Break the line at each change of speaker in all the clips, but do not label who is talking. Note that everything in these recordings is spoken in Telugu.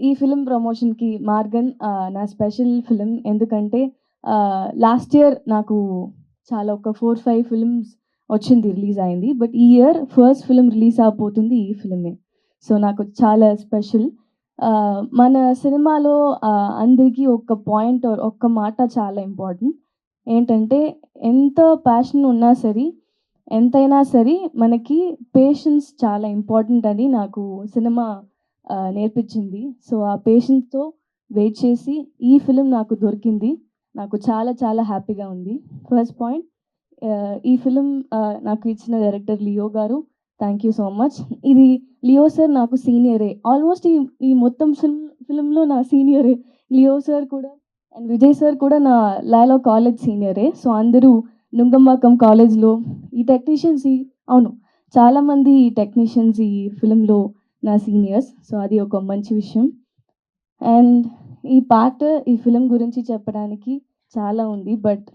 ఈ ఫిలిం ప్రమోషన్‌కి 'మార్గన్' నా స్పెషల్ ఫిలిం. ఎందుకంటే లాస్ట్ ఇయర్ నాకు చాలా ఒక ఫోర్ ఫైవ్ ఫిలిమ్స్ వచ్చింది రిలీజ్ అయింది. బట్ ఈ ఇయర్ ఫస్ట్ ఫిలిం రిలీజ్ అవబోతుంది ఈ ఫిలిమే. సో, నాకు చాలా స్పెషల్. మన సినిమాలో అందరికీ ఒక పాయింట్ ఆర్ ఒక్క మాట చాలా ఇంపార్టెంట్. ఏంటంటే ఎంత ప్యాషన్ ఉన్నా సరే, ఎంతైనా సరే మనకి పేషెన్స్ చాలా ఇంపార్టెంట్ అని నాకు సినిమా నేర్పించింది. సో, ఆ పేషెన్స్‌తో వెయిట్ చేసి ఈ ఫిలిం నాకు దొరికింది. నాకు చాలా చాలా హ్యాపీగా ఉంది. ఫస్ట్ పాయింట్ ఈ ఫిలిం నాకు ఇచ్చిన director Leo garu. Thank you so much. ఇది లియో సార్ నాకు సీనియరే. ఆల్మోస్ట్ ఈ ఈ మొత్తం ఫిల్మ్ ఫిలింలో నా సీనియరే. లియో సార్ కూడా అండ్ విజయ్ సార్ కూడా నా లాలో కాలేజ్ సీనియరే. సో, అందరూ నుంగంబాకం కాలేజ్‌లో ఈ టెక్నీషియన్స్ ఈ అవును. చాలామంది టెక్నీషియన్స్ ఈ ఫిలింలో నా సీనియర్స్. సో, అది ఒక మంచి విషయం. అండ్ ఈ పాట ఈ ఫిలిం గురించి చెప్పడానికి చాలా ఉంది. బట్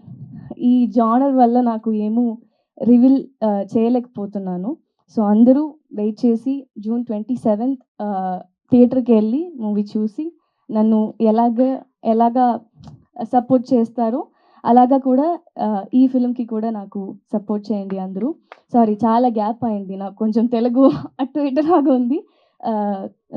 ఈ జానర్ వల్ల నాకు ఏమో రివీల్ చేయలేకపోతున్నాను. సో, అందరూ వెయిట్ చేసి జూన్ ట్వంటీ సెవెంత్ థియేటర్కి వెళ్ళి మూవీ చూసి నన్ను ఎలాగ ఎలాగా సపోర్ట్ చేస్తారో అలాగా కూడా ఈ ఫిలింకి కూడా నాకు సపోర్ట్ చేయండి అందరూ. సారీ చాలా గ్యాప్ అయింది. నాకు కొంచెం తెలుగు అటు ఇటు లాగా ఉంది.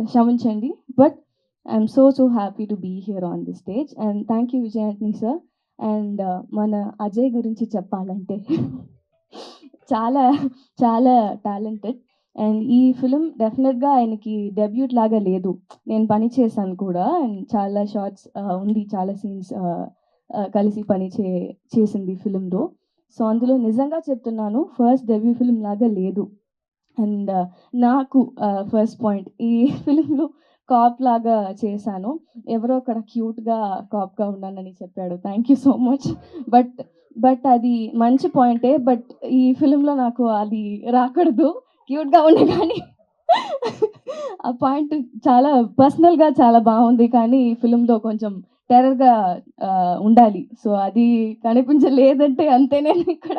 క్షమించండి. But I'm so so happy to be here on the stage. And thank you Vijay Antony sir. And మన అజయ్ గురించి చెప్పాలంటే చాలా చాలా టాలెంటెడ్. అండ్ ఈ ఫిలిం డెఫినెట్గా ఆయనకి డెబ్యూట్ లాగా లేదు. నేను పని చేశాను కూడా. అండ్ చాలా షార్ట్స్ ఉంది. చాలా సీన్స్ కలిసి పని చే చేసింది ఫిలింలో. సో, అందులో నిజంగా చెప్తున్నాను ఫస్ట్ డెబ్యూ ఫిలిం లాగా లేదు. అండ్ నాకు ఫస్ట్ పాయింట్ ఈ ఫిలింలో కాప్ లాగా చేశాను. ఎవరో అక్కడ క్యూట్‌గా కాప్‌గా ఉన్నానని చెప్పాడు. Thank you so much. But but అది మంచి పాయింటే. బట్ ఈ ఫిలింలో నాకు అది రాకూడదు. క్యూట్‌గా ఉండే కానీ ఆ పాయింట్ చాలా పర్సనల్‌గా చాలా బాగుంది కానీ ఈ ఫిలింలో కొంచెం టెర్రర్గా ఉండాలి. సో, అది కనిపించలేదంటే అంతే నేను ఇక్కడ.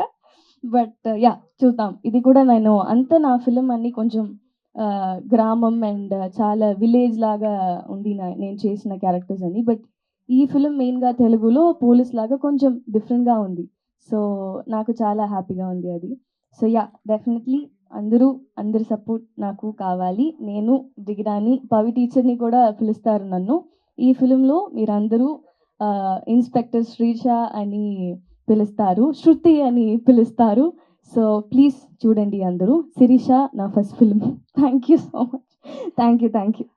బట్ యా చూద్దాం. ఇది కూడా నేను అంతా నా ఫిలిం అన్ని కొంచెం గ్రామం అండ్ చాలా విలేజ్ లాగా ఉంది నేను చేసిన క్యారెక్టర్స్ అని బట్ ఈ ఫిలిం మెయిన్‌గా తెలుగులో పోలీస్ లాగా కొంచెం డిఫరెంట్‌గా ఉంది. సో, నాకు చాలా హ్యాపీగా ఉంది అది. సో, యా డెఫినెట్‌లీ అందరూ అందరి సపోర్ట్ నాకు కావాలి. నేను దిగిరాని పవి టీచర్‌ని కూడా పిలుస్తారు నన్ను. ఈ ఫిలింలో మీరందరూ ఇన్స్‌పెక్టర్ శ్రీజ అని పిలుస్తారు. శృతి అని పిలుస్తారు. సో, ప్లీజ్ చూడండి అందరూ. 'శిరీష' నా first film. Thank you so much. Thank you. Thank you.